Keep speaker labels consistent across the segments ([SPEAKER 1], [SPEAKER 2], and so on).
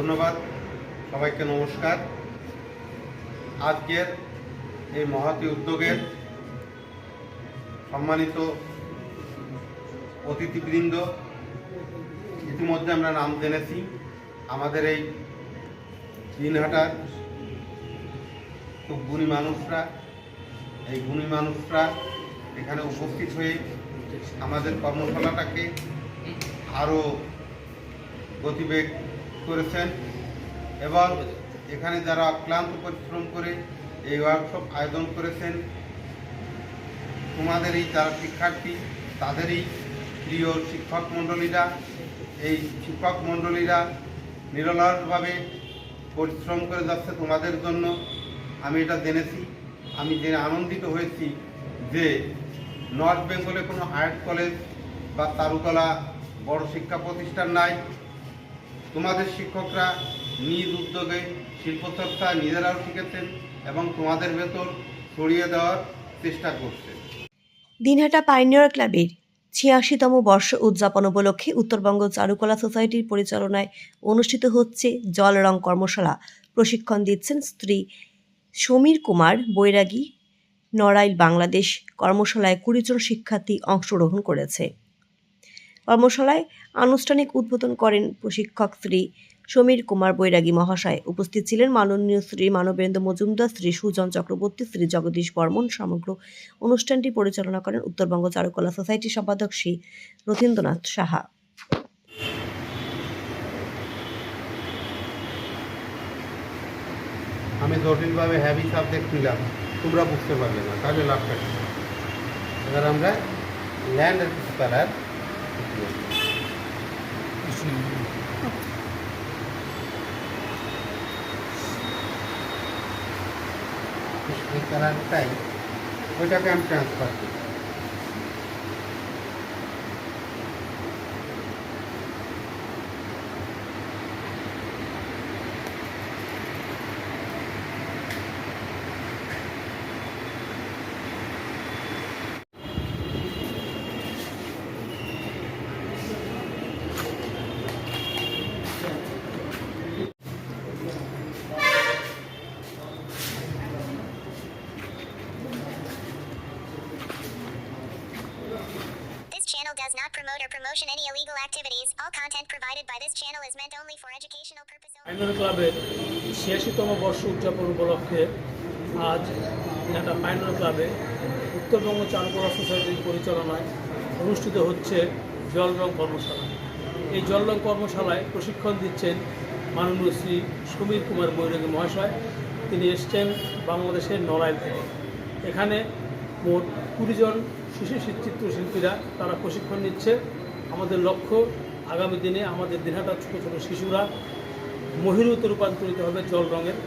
[SPEAKER 1] ধন্যবাদ। সবাইকে নমস্কার। আজকের এই মহতী উদ্যোগের সম্মানিত অতিথিবৃন্দ, ইতিমধ্যে আমরা নাম জেনেছি। আমাদের এই দিনহাটার খুব গুণী মানুষরা, এই গুণী মানুষরা এখানে উপস্থিত হয়ে আমাদের কর্মশালাটাকে আরও গতিবেগ করেছেন এবং এখানে যারা অক্লান্ত পরিশ্রম করে এই ওয়ার্কশপ আয়োজন করেছেন, তোমাদের এই যারা শিক্ষার্থী, তাদেরই প্রিয় শিক্ষক মণ্ডলীরা, এই শিক্ষক মণ্ডলীরা নিরলসভাবে পরিশ্রম করে যাচ্ছে তোমাদের জন্য। আমি এটা জেনেছি, আমি জেনে আনন্দিত হয়েছি যে নর্থ বেঙ্গলে কোনো আর্ট কলেজ বা চারুকলা বড় শিক্ষা প্রতিষ্ঠান নাই। তোমাদের শিক্ষকরা নিজ উদ্যোগে শিল্পচর্চা নিজেরাও শিখেছেন এবং তোমাদের ভেতর ছড়িয়ে দেওয়ার চেষ্টা করছে।
[SPEAKER 2] দিনহাটা পাইনিয়র ক্লাবের ছিয়াশিতম বর্ষ উদযাপন উপলক্ষে উত্তরবঙ্গ চারুকলা সোসাইটির পরিচালনায় অনুষ্ঠিত হচ্ছে জল রং কর্মশালা। প্রশিক্ষণ দিচ্ছেন স্ত্রী সমীর কুমার বৈরাগী, নড়াইল বাংলাদেশ কর্মশালায় কুড়িজন শিক্ষার্থী অংশগ্রহণ করেছে। কর্মশালায় আনুষ্ঠানিক উদ্বোধন করেন প্রশিক্ষক শ্রী সমীর কুমার বৈরাগী মহাশয় উপস্থিত ছিলেন মাননীয় শ্রী মানবেন্দ্র মজুমদার, শ্রী সুজন চক্রবর্তী, শ্রী জগদীশ বর্মন সমগ্র অনুষ্ঠানটি পরিচালনা করেন উত্তরবঙ্গ চারুকলা সোসাইটির সম্পাদক শ্রী রথীন্দ্রনাথ সাহা
[SPEAKER 1] আমি জটিলভাবে হ্যাভি সাবজেক্ট নিলাম, তোমরা বুঝতে পারবে না, তাহলে লাভটা? এবার আমরা ল্যান্ড এই কালারটাই ওইটাকে আমি ট্রান্সফার করি
[SPEAKER 3] This channel does not promote or promotion any illegal activities. All content provided by this channel is meant only for educational purpose only.
[SPEAKER 4] পাইনর ক্লাবের ছিয়াশিতম বর্ষ উদযাপন উপলক্ষে আজ ঢাকা পাইনর ক্লাবে উত্তরবঙ্গ চারুকলা সোসাইটির পরিচালনায় অনুষ্ঠিত হচ্ছে জল রং কর্মশালা এই জল রং কর্মশালায় প্রশিক্ষণ দিচ্ছেন মাননীয় শ্রী সমীর কুমার বৈরাগী মহাশয় তিনি এসছেন বাংলাদেশের নড়াইল থেকে এখানে মোট কুড়ি জন শিশু চিত্রশিল্পীরা তারা প্রশিক্ষণ নিচ্ছে। আমাদের লক্ষ্য আগামী দিনে আমাদের দিনহাটার ছোটো ছোটো শিশুরা মহিরুতে রূপান্তরিত হবে জল রঙের।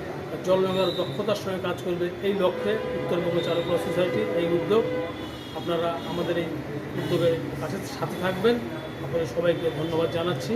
[SPEAKER 4] জল রঙের দক্ষতার সঙ্গে কাজ করবে এই লক্ষ্যে উত্তরবঙ্গ চারুকলা সোসাইটি এই উদ্যোগ। আপনারা আমাদের এই উদ্যোগের কাছে সাথে থাকবেন। আপনাদের সবাইকে ধন্যবাদ জানাচ্ছি।